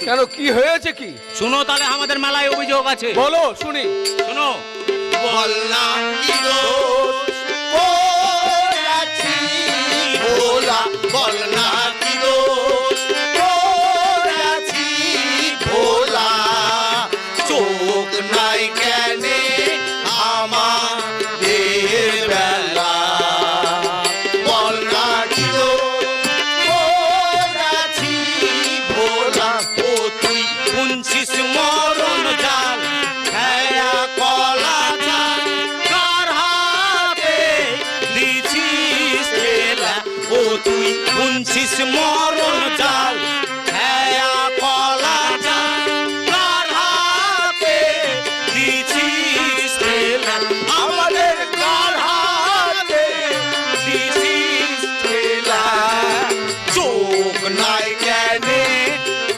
কেন কি হয়েছে কি? শুনো তাহলে আমাদের মেলায় অভিযোগ আছে। বলো শুনি। শুনো। বলনা কি দোষ করেছি ভোলা বলনা কি দোষ শুনছিস মরণ জাল ছায়া কলা চাল কার হাতে দিছিস খেলা? ও